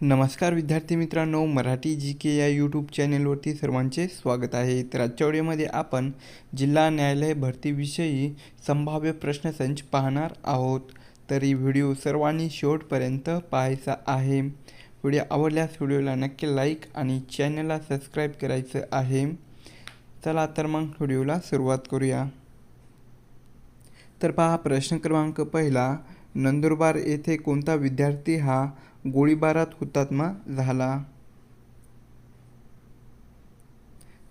नमस्कार विद्यार्थी मित्रांनो मराठी जी के या यूट्यूब चॅनेलवरती सर्वांचे स्वागत आहे. तर आजच्या व्हिडिओमध्ये आपण जिल्हा न्यायालय भरतीविषयी संभाव्य प्रश्नसंच पाहणार आहोत. तर ही व्हिडिओ सर्वांनी शेवटपर्यंत पाहायचा आहे. व्हिडिओ आवडल्यास व्हिडिओला नक्की लाईक आणि चॅनलला सबस्क्राईब करायचं आहे. चला तर मग व्हिडिओला सुरुवात करूया. तर पहा प्रश्न क्रमांक पहिला. नंदुरबार येथे कोणता विद्यार्थी हा गोळीबारात हुतात्मा झाला?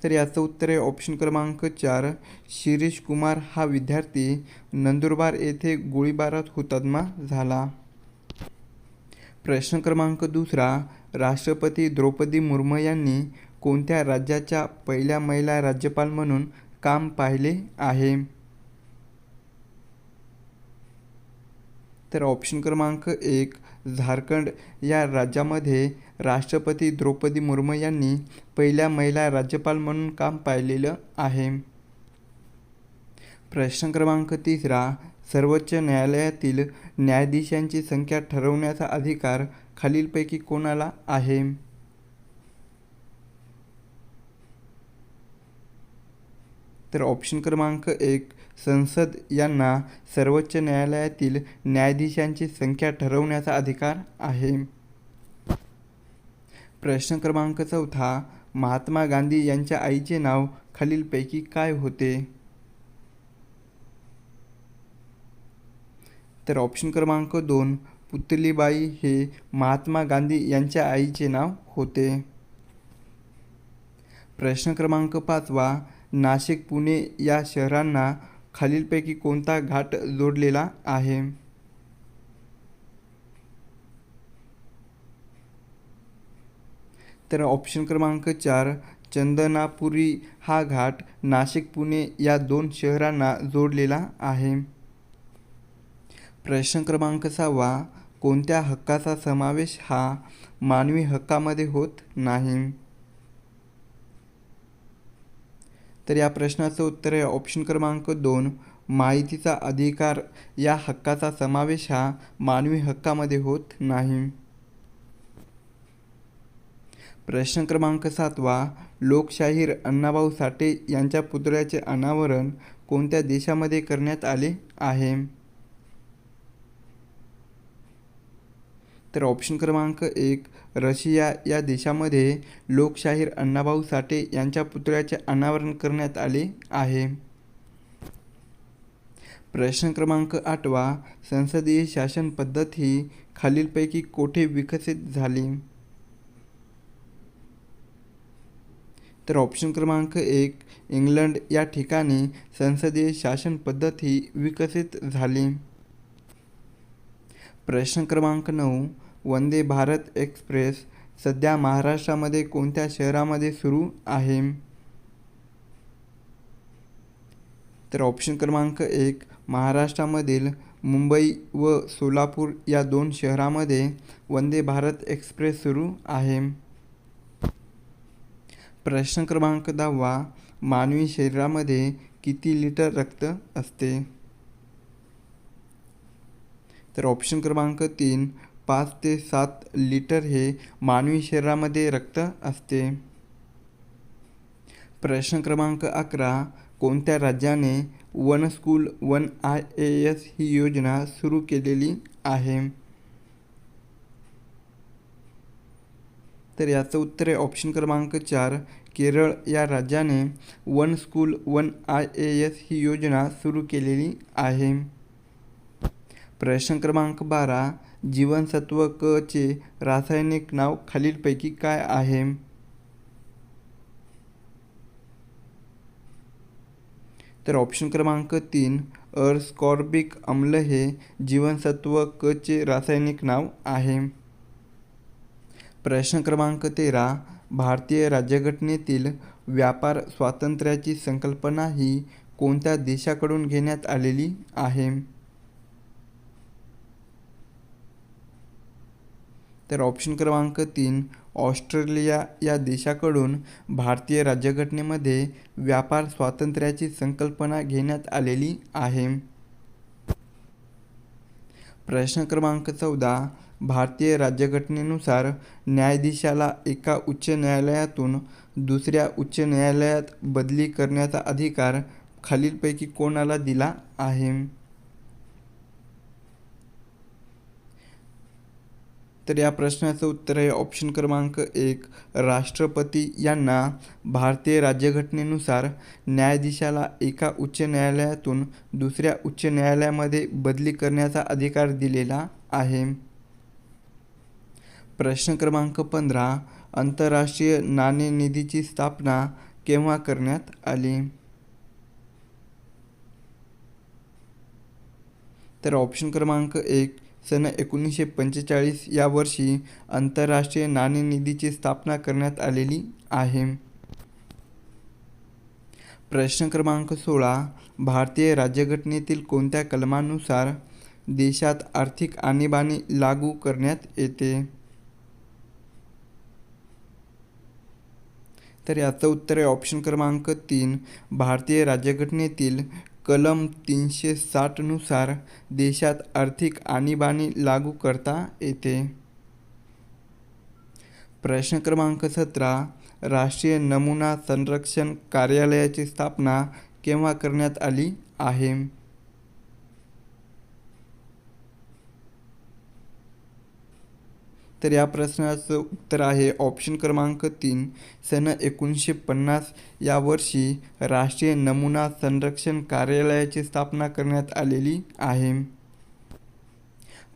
तर याचं उत्तर आहे ऑप्शन क्रमांक चार. शिरीष कुमार हा विद्यार्थी नंदुरबार येथे गोळीबारात हुतात्मा झाला. प्रश्न क्रमांक दुसरा. राष्ट्रपती द्रौपदी मुर्मू यांनी कोणत्या राज्याच्या पहिल्या महिला राज्यपाल म्हणून काम पाहिले आहे? तर ऑप्शन क्रमांक एक झारखंड. या राज्यामध्ये राष्ट्रपती द्रौपदी मुर्मू यांनी पहिल्या महिला राज्यपाल म्हणून काम पाहिलेलं आहे. प्रश्न क्रमांक तिसरा सर्वोच्च न्यायालयातील न्यायाधीशांची संख्या ठरवण्याचा अधिकार खालीलपैकी कोणाला आहे? तर ऑप्शन क्रमांक एक संसद यांना सर्वोच्च न्यायालयातील न्यायाधीशांची संख्या ठरवण्याचा अधिकार आहे. प्रश्न क्रमांक चौथा महात्मा गांधी यांच्या आईचे नाव खालीलपैकी काय होते? तर ऑप्शन क्रमांक दोन पुतलीबाई हे महात्मा गांधी यांच्या आईचे नाव होते. प्रश्न क्रमांक पाचवा नाशिक पुणे या शहरांना खालीलपैकी कोणता घाट जोडलेला आहे? तर ऑप्शन क्रमांक चार चंदनापुरी हा घाट नाशिक पुणे या दोन शहरांना जोडलेला आहे. प्रश्न क्रमांक सहावा कोणत्या हक्काचा समावेश हा मानवी हक्कामध्ये होत नाही? तर या प्रश्नाचं उत्तर आहे ऑप्शन क्रमांक दोन माहितीचा अधिकार. या हक्काचा समावेश हा मानवी हक्कामध्ये होत नाही. प्रश्न क्रमांक सातवा लोकशाहीर अण्णाभाऊ साठे यांच्या पुतळ्याचे अनावरण कोणत्या देशामध्ये करण्यात आले आहे? तर ऑप्शन क्रमांक एक रशिया या देशामध्ये लोकशाहीर अण्णाभाऊ साठे यांच्या पुतळ्याचे अनावरण करण्यात आले आहे. प्रश्न क्रमांक आठवा संसदीय शासन पद्धत ही खालीलपैकी कोठे विकसित झाली? तर ऑप्शन क्रमांक एक इंग्लंड या ठिकाणी संसदीय शासन पद्धत ही विकसित झाली. प्रश्न क्रमांक नऊ वंदे भारत एक्सप्रेस सध्या महाराष्ट्रामध्ये कोणत्या शहरामध्ये सुरू आहे? तर ऑप्शन क्रमांक एक महाराष्ट्रामधील मुंबई व सोलापूर या दोन शहरामध्ये वंदे भारत एक्सप्रेस सुरू आहे. प्रश्न क्रमांक दहावा मानवी शरीरामध्ये किती लिटर रक्त असते? तर ऑप्शन क्रमांक तीन पाच ते सात लिटर हे मानवी शरीरामध्ये रक्त असते. प्रश्न क्रमांक अकरा कोणत्या राज्याने one school one I A S ही योजना सुरू केलेली आहे? तर याचं उत्तर आहे ऑप्शन क्रमांक चार केरळ या राज्याने one school one I A S ही योजना सुरू केलेली आहे. प्रश्न क्रमांक बारा जीवनसत्व क चे रासायनिक नाव खालीलपैकी काय आहे? तर ऑप्शन क्रमांक तीन अर्स्कॉर्बिक अम्ल हे जीवनसत्व क चे रासायनिक नाव आहे. प्रश्न क्रमांक तेरा भारतीय राज्यघटनेतील व्यापार स्वातंत्र्याची संकल्पना ही कोणत्या देशाकडून घेण्यात आलेली आहे? तर ऑप्शन क्रमांक तीन ऑस्ट्रेलिया या देशाकडून भारतीय राज्यघटनेमध्ये व्यापार स्वातंत्र्याची संकल्पना घेण्यात आलेली आहे. प्रश्न क्रमांक चौदा भारतीय राज्यघटनेनुसार न्यायाधीशाला एका उच्च न्यायालयातून दुसऱ्या उच्च न्यायालयात बदली करण्याचा अधिकार खालीलपैकी कोणाला दिला आहे? तर या प्रश्नाचं उत्तर आहे ऑप्शन क्रमांक एक. राष्ट्रपती यांना भारतीय राज्यघटनेनुसार न्यायाधीशाला एका उच्च न्यायालयातून दुसऱ्या उच्च न्यायालयामध्ये बदली करण्याचा अधिकार दिलेला आहे. प्रश्न क्रमांक पंधरा. आंतरराष्ट्रीय नाणेनिधीची स्थापना केव्हा करण्यात आली? तर ऑप्शन क्रमांक एक. सन एकोणीसशे पंचेचाळीस या वर्षी आंतरराष्ट्रीय नाणेनिधीची स्थापना करण्यात आलेली आहे. प्रश्न क्रमांक सोळा. भारतीय राज्यघटनेतील कोणत्या कलमानुसार देशात आर्थिक आणीबाणी लागू करण्यात येते? तर याचं उत्तर आहे ऑप्शन क्रमांक तीन. भारतीय राज्यघटनेतील कलम तीनशे साठनुसार देशात आर्थिक आणीबाणी लागू करता येते. प्रश्न क्रमांक सतरा राष्ट्रीय नमुना संरक्षण कार्यालयाची स्थापना केव्हा करण्यात आली आहे? तर या प्रश्नाचं उत्तर आहे ऑप्शन क्रमांक तीन सन एकोणीसशे पन्नास. या वर्षी राष्ट्रीय नमुना संरक्षण कार्यालयाची स्थापना करण्यात आलेली आहे.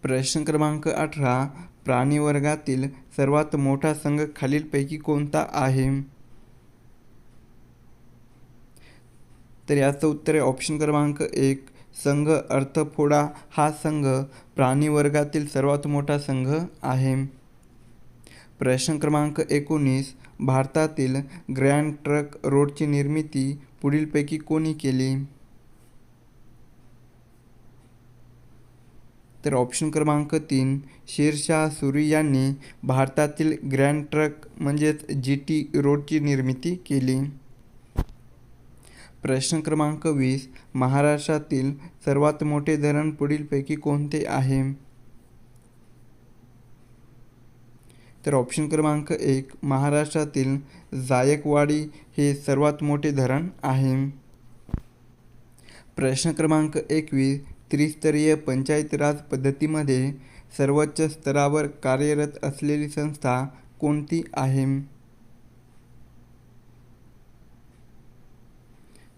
प्रश्न क्रमांक अठरा प्राणीवर्गातील सर्वात मोठा संघ खालीलपैकी कोणता आहे? तर याचं उत्तर आहे ऑप्शन क्रमांक एक संघ अर्थफोडा हा संघ प्राणीवर्गातील सर्वात मोठा संघ आहे. प्रश्न क्रमांक एकोणीस. भारतातील ग्रँड ट्रक रोडची निर्मिती पुढीलपैकी कोणी केली? तर ऑप्शन क्रमांक तीन. शेरशाह सुरी यांनी भारतातील ग्रँड ट्रक म्हणजेच जी टी रोडची निर्मिती केली. प्रश्न क्रमांक वीस महाराष्ट्रातील सर्वात मोठे धरण पुढीलपैकी कोणते आहे? तर ऑप्शन क्रमांक एक महाराष्ट्रातील जायकवाडी हे सर्वात मोठे धरण आहे. प्रश्न क्रमांक एकवीस त्रिस्तरीय पंचायत राज पद्धतीमध्ये सर्वोच्च स्तरावर कार्यरत असलेली संस्था कोणती आहे?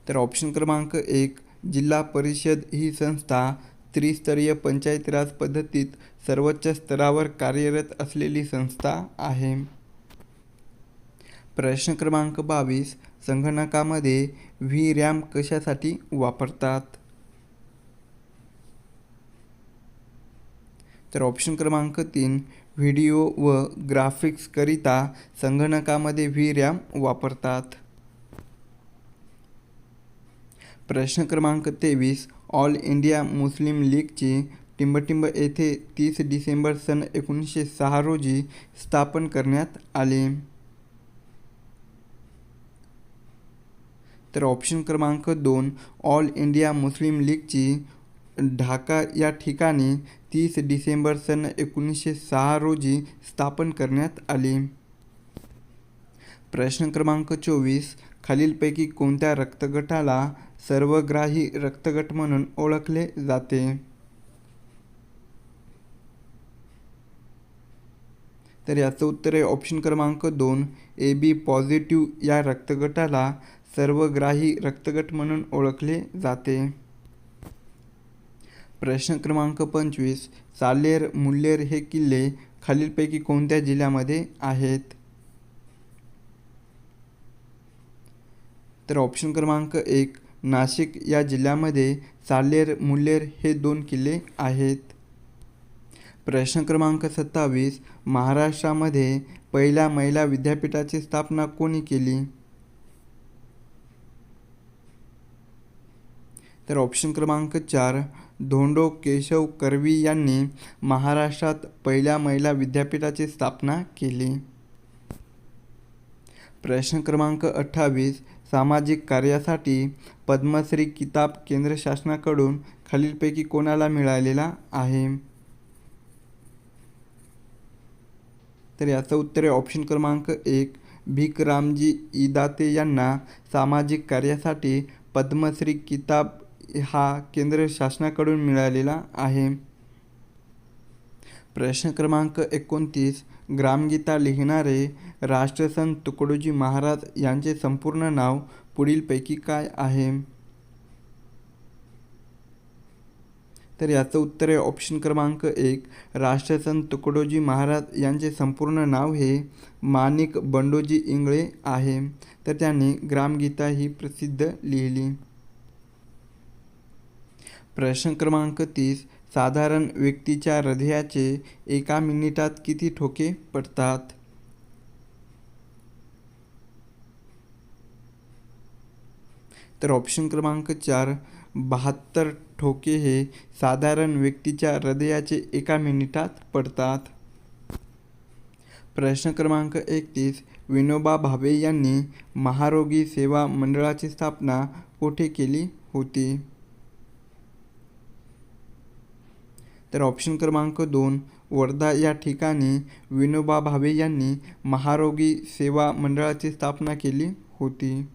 तर ऑप्शन क्रमांक एक जिल्हा परिषद ही संस्था त्रिस्तरीय पंचायत राज पद्धतीत सर्वोच्च स्तरावर कार्यरत असलेली संस्था आहे. प्रश्न क्रमांक बावीस संगणकामध्ये व्ही रॅम कशासाठी वापरतात? तर ऑप्शन क्रमांक तीन व्हिडिओ व ग्राफिक्सकरिता संगणकामध्ये व्ही रॅम वापरतात. प्रश्न क्रमांक तेवीस ऑल इंडिया मुस्लिम लीगची टिंबटिंब येथे तीस डिसेंबर सन एकोणीसशे सहा रोजी स्थापन करण्यात आले. तर ऑप्शन क्रमांक दोन ऑल इंडिया मुस्लिम लीगची ढाका या ठिकाणी तीस डिसेंबर सन एकोणीसशे सहा रोजी स्थापन करण्यात आली. प्रश्न क्रमांक चोवीस खालीलपैकी कोणत्या रक्तगटाला सर्वग्राही रक्तगट म्हणून ओळखले जाते. तर याचं उत्तर आहे ऑप्शन क्रमांक दोन ए बी पॉझिटिव्ह या रक्तगटाला सर्वग्राही रक्तगट म्हणून ओळखले जाते. प्रश्न क्रमांक पंचवीस सालेर मुल्लेर हे किल्ले खालीलपैकी कोणत्या जिल्ह्यामध्ये आहेत? तर ऑप्शन क्रमांक एक नाशिक या जिल्ह्यामध्ये सालेर मुल्लेर हे दोन किल्ले आहेत. प्रश्न क्रमांक सत्तावीस महाराष्ट्रामध्ये पहिल्या महिला विद्यापीठाची स्थापना कोणी केली? तर ऑप्शन क्रमांक चार धोंडो केशव कर्वी यांनी महाराष्ट्रात पहिल्या महिला विद्यापीठाची स्थापना केली. प्रश्न क्रमांक अठ्ठावीस सामाजिक कार्यासाठी पद्मश्री किताब केंद्र शासनाकडून खालीलपैकी कोणाला मिळालेला आहे? तर याचं उत्तर आहे ऑप्शन क्रमांक एक. भिकरामजी इदाते यांना सामाजिक कार्यासाठी पद्मश्री किताब हा केंद्र शासनाकडून मिळालेला आहे. प्रश्न क्रमांक एकोणतीस. ग्रामगीता लिहिणारे राष्ट्रसंत तुकडोजी महाराज यांचे संपूर्ण नाव पुढीलपैकी काय आहे? तर याचं उत्तर आहे ऑप्शन क्रमांक एक. राष्ट्रसंत तुकडोजी महाराज यांचे संपूर्ण नाव हे माणिक बंडोजी इंगळे आहे. तर त्यांनी ग्रामगीता ही प्रसिद्ध लिहिली. प्रश्न क्रमांक तीस. साधारण व्यक्तीच्या हृदयाचे एका मिनिटात किती ठोके पडतात? तर ऑप्शन क्रमांक चार बहात्तर ठोके हे साधारण व्यक्तीच्या हृदयाचे एका मिनिटात पडतात. प्रश्न क्रमांक एकतीस विनोबा भावे यांनी महारोगी सेवा मंडळाची स्थापना कोठे केली होती? तर ऑप्शन क्रमांक दोन वर्धा या ठिकाणी विनोबा भावे यांनी महारोगी सेवा मंडळाची स्थापना केली होती.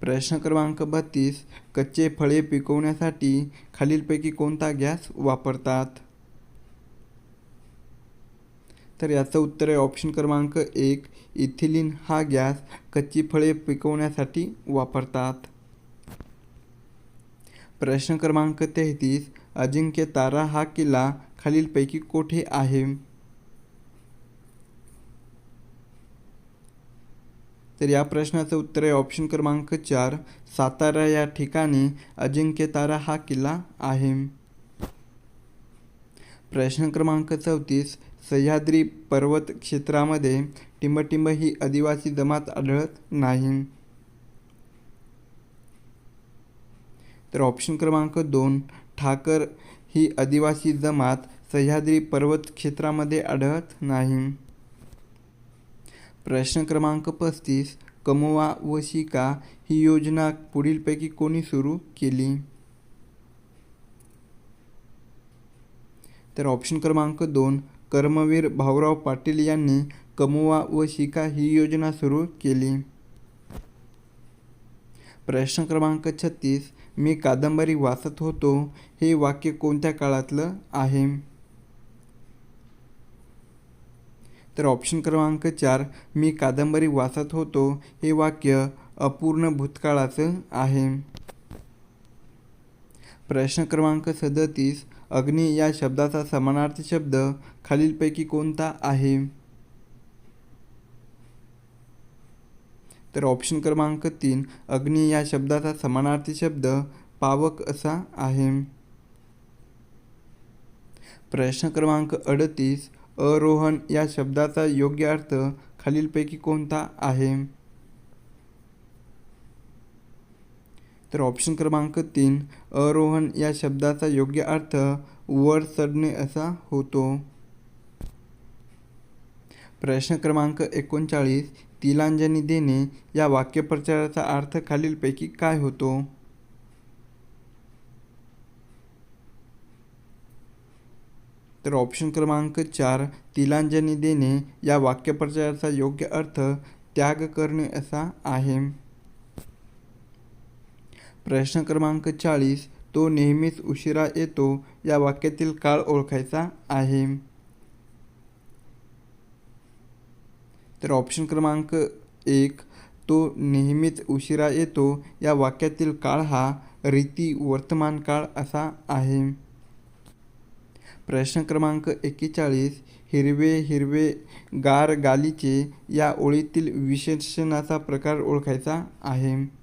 प्रश्न क्रमांक बत्तीस कच्चे फळे पिकवण्यासाठी खालीलपैकी कोणता गॅस वापरतात? तर याचं उत्तर आहे ऑप्शन क्रमांक एक इथिलिन हा गॅस कच्ची फळे पिकवण्यासाठी वापरतात. प्रश्न क्रमांक तेहतीस अजिंक्य तारा हा किल्ला खालीलपैकी कोठे आहे? तर या प्रश्नाचं उत्तर आहे ऑप्शन क्रमांक चार. सातारा या ठिकाणी अजिंक्य तारा हा किल्ला आहे. प्रश्न क्रमांक चौतीस. सह्याद्री पर्वत क्षेत्रामध्ये टिंबटिंब ही आदिवासी जमात आढळत नाही. तर ऑप्शन क्रमांक दोन. ठाकर ही आदिवासी जमात सह्याद्री पर्वत क्षेत्रामध्ये आढळत नाही. प्रश्न क्रमांक पस्तीस कमवा व शिका ही योजना पुढीलपैकी कोणी सुरू केली? तर ऑप्शन क्रमांक दोन कर्मवीर भाऊराव पाटील यांनी कमवा व शिका ही योजना सुरू केली. प्रश्न क्रमांक छत्तीस मी कादंबरी वाचत होतो. हे वाक्य कोणत्या काळातलं आहे? तर ऑप्शन क्रमांक चार मी कादंबरी वाचत होतो. हे वाक्य अपूर्ण भूतकाळाचं आहे. प्रश्न क्रमांक सदतीस अग्नी या शब्दाचा समानार्थी शब्द खालीलपैकी कोणता आहे? तर ऑप्शन क्रमांक तीन अग्नी या शब्दाचा समानार्थी शब्द पावक असा आहे. प्रश्न क्रमांक अडतीस अरोहण या शब्दाचा योग्य अर्थ खालीलपैकी कोणता आहे? तर ऑप्शन क्रमांक तीन अरोहण या शब्दाचा योग्य अर्थ वर चढणे असा होतो. प्रश्न क्रमांक एकोणचाळीस तिलांजली देणे या वाक्यप्रचाराचा अर्थ खालीलपैकी काय होतो? तर ऑप्शन क्रमांक चार तिलांजली देणे या वाक्यप्रचाराचा योग्य अर्थ त्याग करणे असा आहे. प्रश्न क्रमांक चाळीस तो नेहमीच उशिरा येतो या वाक्यातील काळ ओळखायचा आहे. तर ऑप्शन क्रमांक एक तो नेहमीच उशिरा येतो. या वाक्यातील काळ हा रीती वर्तमान काळ असा आहे. प्रश्न क्रमांक एक्केचाळीस हिरवे हिरवे गार गालीचे या ओळीतील विशेषणाचा प्रकार ओळखायचा आहे.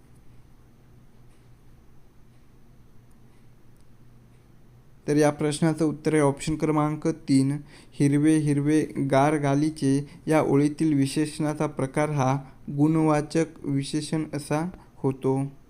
तर या प्रश्नाचं उत्तर आहे ऑप्शन क्रमांक तीन. हिरवे हिरवे गार गालीचे या ओळीतील विशेषणाचा प्रकार हा गुणवाचक विशेषण असा होतो.